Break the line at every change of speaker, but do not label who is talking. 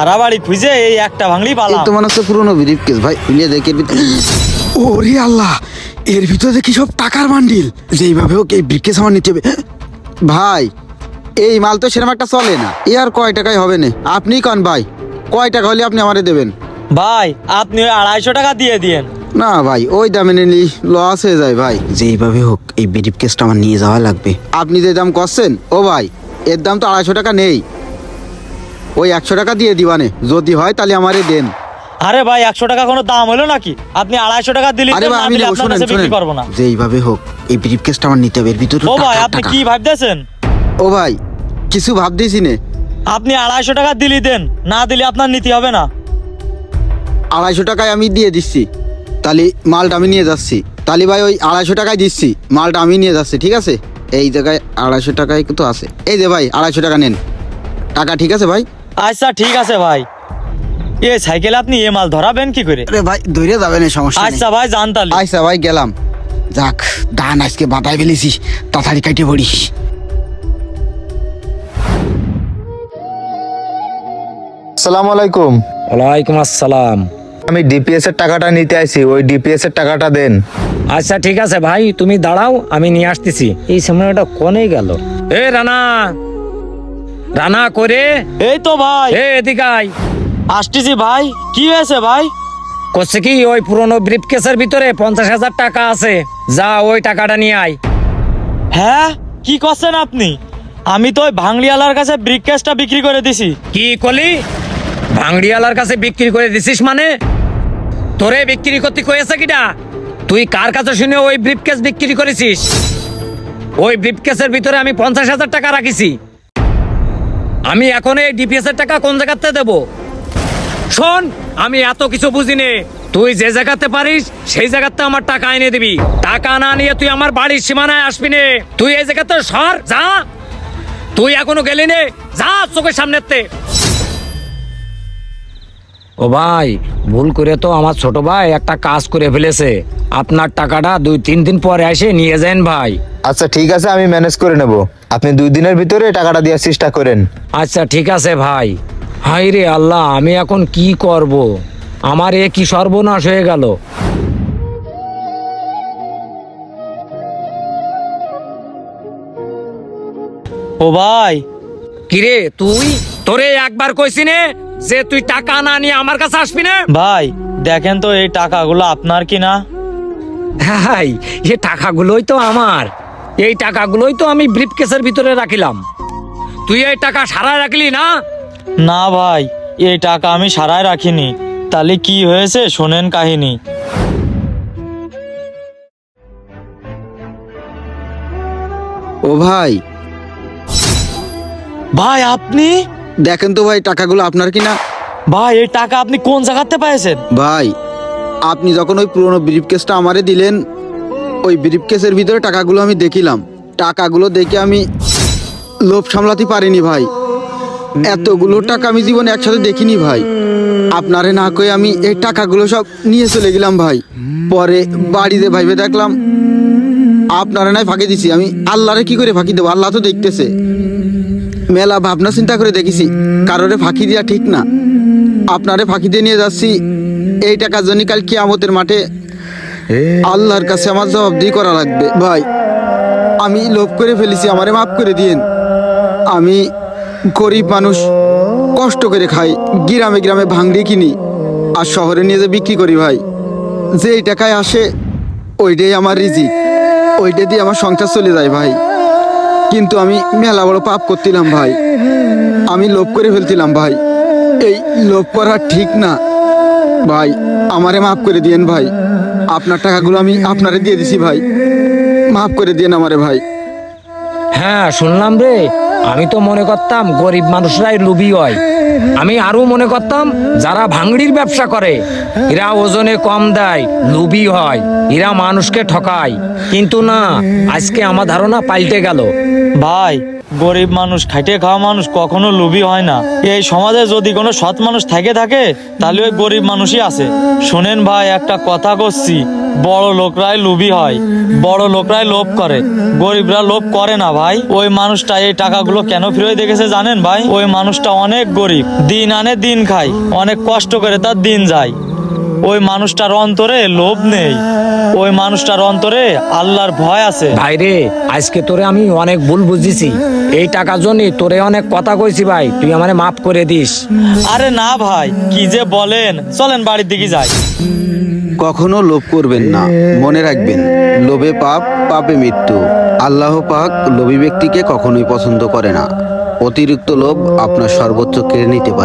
সারা বাড়ি খুঁজে এই একটা ভাঙলি পালাম।
তো মনে হচ্ছে পুরোনো ব্রিফ কেস ভাই। খুলিয়ে দেখে ওরে আল্লাহ এর ভিতরে দেখি সব টাকার বান্ডিল। যেইভাবে হোক এই ব্রিফকেস আমার নিতে হবে ভাই এই মাল তো সেরকম একটা চলে না। এ আর কয় টাকায় হবে না? আপনি কন ভাই। কয় টাকা হলে আপনি আমারে দেবেন?
ভাই আপনি ওই আড়াইশো টাকা দিয়ে দিয়েন।
না ভাই ওই দামে নিলি লস হয়ে যায় ভাই। যেইভাবে হোক এই ব্রিফ কেসটা আমার নিয়ে যাওয়া লাগবে। আপনি যে দাম করছেন ও ভাই এর দাম তো আড়াইশো টাকা নেই। ওই একশো টাকা দিয়ে দিবানে। যদি হয় তাহলে আমারে দেন।
আরে ভাই একশো টাকা কোনো দাম হলো নাকি? আপনি আড়াইশো টাকা দিলে
আরে ভাই আমি নেব,
আপনার
শোনেন
কাছে বিক্রি
শোনেন।
করব না।
যেইভাবে হোক এই ব্রিফ কেসটা আমার নিতে হবে। এর ভিতরে
ও ভাই আপনি কি ভাবতেছেন?
ও ভাই কিছু ভাবতেছি নে।
আপনি আড়াইশো টাকা দিলি দেন না দিলে আপনার নিতে হবে না।
আড়াইশো টাকায় আমি দিয়ে দিচ্ছি। তাহলে মালটা আমি নিয়ে যাচ্ছি। তাহলে ভাই ওই আড়াইশো টাকায় দিচ্ছি। মালটা আমি নিয়ে যাচ্ছি ঠিক আছে? এই জায়গায় আড়াইশো টাকায় তো আছে। এই যে ভাই আড়াইশো টাকা নেন। টাকা ঠিক আছে ভাই?
আচ্ছা ঠিক আছে ভাই। এ সাইকেল আপনি এ মাল ধরাবেন কি করে?
আরে ভাই ধরে যাবে না সমস্যা নেই।
আচ্ছা ভাই জান তাহলে।
আচ্ছা ভাই গেলাম। যাক ধান আজকে বাটাই ফেলেছি তাড়াতাড়ি কাটে পড়ি
আসসালামু আলাইকুম।
ওয়ালাইকুম আসসালাম।
আমি ডিপিএস এর টাকাটা নিতে আইছি ওই ডিপিএস এর টাকাটা দেন।
আচ্ছা ঠিক আছে ভাই তুমি দাঁড়াও আমি নিয়ে আসতেছি। এই সময়টা কোনে গেল? এ রানা রানা করে।
এই তো ভাই।
এ এদিকে আয়।
আসতেছি ভাই। কি হয়েছে ভাই?
করছে কি ওই পুরনো ব্রিফকেসের ভিতরে পঞ্চাশ হাজার টাকা আছে। যা ওই টাকাটা নিয়ে আয়।
হ্যাঁ? কি করছেন আপনি? আমি তো ওই ভাঙলিওয়ালার কাছে ব্রিককেসটা বিক্রি করে দিছি।
কি কলি? ভাঙড়িয়ালার কাছে বিক্রি করে দিছিস মানে? তোরে বিক্রি করতে কয়েছে কিটা? তুই কার কাছে শুনে ওই ব্রিফকেস বিক্রি করেছিস? ওই ব্রিফকেসের ভিতরে আমি পঞ্চাশ হাজার টাকা রাখিছি। আমি এখন এই ডিপিএস এর টাকা কোন জায়গাতে দেব? শোন, আমি এত কিছু বুঝি নে তুই যে জায়গাতে পারিস, সেই জায়গাতে আমার টাকা এনে দিবি। টাকা না নিয়ে তুই আমার বাড়ির সীমানায় আসবি নে। তুই এই জায়গাতে সর, যা। তুই এখনও গেলি নে। যা চোখের সামনেতে। ও ভাই, ভুল করে তো আমার ছোট ভাই একটা কাজ করে ফেলেছে। আপনার টাকাটা দুই তিন দিন পরে এসে নিয়ে যান ভাই।
আচ্ছা ঠিক আছে আমি ম্যানেজ করে নেব। আপনি দুই দিনের ভিতরে টাকাটা দেওয়ার চেষ্টা করেন।
আচ্ছা ঠিক আছে ভাই। হাই রে আল্লাহ আমি এখন কি করব? আমার এ কি সর্বনাশ হয়ে গেল?
ও ভাই।
কিরে তুই? তোরে একবার কইছি নে যে তুই টাকা না নিয়ে আমার কাছে আসবি না।
ভাই দেখেন তো এই টাকাগুলো আপনার কি না
হাই এ টাকাগুলোই তো আমার। এই টাকাগুলোই তো আমি ব্রিফকেসের ভিতরে রাখিলাম। তুই এই টাকা সারা রাখলি না?
না ভাই এই টাকা আমি সারায় রাখিনি। তাহলে কি হয়েছে শোনেন কাহিনী।
ও ভাই।
ভাই আপনি?
দেখেন তো ভাই টাকাগুলো আপনার কি না
ভাই এই টাকা আপনি কোন জায়গাতে পাইছেন?
ভাই আপনি যখন ওই পুরনো ব্রিফ কেসটা আমারে দিলেন ওই ব্রিফ কেসের ভিতরে টাকাগুলো আমি দেখিলাম। টাকাগুলো দেখে আমি লোভ সামলাতে পারিনি ভাই। এতগুলো টাকা আমি জীবনে একসাথে দেখিনি ভাই। আপনারে না কয়ে আমি এই টাকাগুলো সব নিয়ে চলে গেলাম ভাই। পরে বাড়িতে ভাইবে দেখলাম, আপনারা নাই ফাঁকি দিছি। আমি আল্লাহরে কি করে ফাঁকি দেবো? আল্লাহ তো দেখতেছে। মেলা ভাবনা চিন্তা করে দেখেছি, কারোরে ফাঁকি দেওয়া ঠিক না। আপনারে ফাঁকি দিয়ে নিয়ে যাচ্ছি, এই টাকার জন্য কাল কিয়ামতের মাঠে আল্লাহর কাছে আমার জবাবদিহি করা লাগবে। ভাই, আমি লোভ করে ফেলেছি, আমারে মাফ করে দিয়েন। আমি গরিব মানুষ, কষ্ট করে খাই, গ্রামে গ্রামে ভাঙড়ি কিনি আর শহরে নিয়ে যে বিক্রি করি ভাই। যে এই টাকায় আসে, ওইটাই আমার রিজি, ওইটা দিয়ে আমার সংসার চলে যায় ভাই। কিন্তু আমি মেলা বড় পাপ করছিলাম ভাই, আমি লোভ করে ফেলছিলাম ভাই। এই লোভ করা ঠিক না। ভাই, আমারে মাফ করে দিয়েন ভাই। আপনার টাকাগুলো আমি আপনারে দিয়ে দিছি ভাই। মাফ করে দিয়ে আমারে ভাই।
হ্যাঁ শুনলাম রে। আমি তো মনে করতাম গরিব মানুষরাই লুবি হয়। আমি আরও মনে করতাম, যারা ভাঙড়ির ব্যবসা করে, এরা ওজনে কম দেয় লুবি হয়, এরা মানুষকে ঠকায়। কিন্তু না, আজকে আমার ধারণা পাল্টে গেল।
ভাই, গরিব মানুষ, খাইটে খাওয়া মানুষ কখনো লোভী হয় না। এই সমাজে যদি কোনো সৎ মানুষ থেকে থাকে, তাহলে ওই গরিব মানুষই আছে। শোনেন ভাই, একটা কথা করছি। বড় লোকরাই লোভী হয়, বড় লোকরাই লোভ করে। গরিবরা লোভ করে না ভাই। ওই মানুষটা এই টাকাগুলো কেন ফিরে দেখেছে জানেন ভাই? ওই মানুষটা অনেক গরিব। দিন আনে দিন খাই অনেক কষ্ট করে তার দিন যায় ওই মানুষটার অন্তরে লোভ নেই ওই মানুষটার অন্তরে আল্লাহর ভয় আছে।
ভাইরে আজকে তোরে আমি অনেক ভুল বুঝেছি। এই টাকার জন্য তোরে অনেক কথা কইছি ভাই তুই আমারে মাফ করে দিস।
আরে না ভাই কি যে বলেন চলেন বাড়ির দিকে যাই।
কখনো লোভ করবেন না মনে রাখবেন লোভে পাপ পাপে মৃত্যু। আল্লাহ পাক লোভী ব্যক্তিকে কখনোই পছন্দ করে না। অতিরিক্ত লোভ আপনার সর্বোচ্চ কেড়ে নিতে পারে।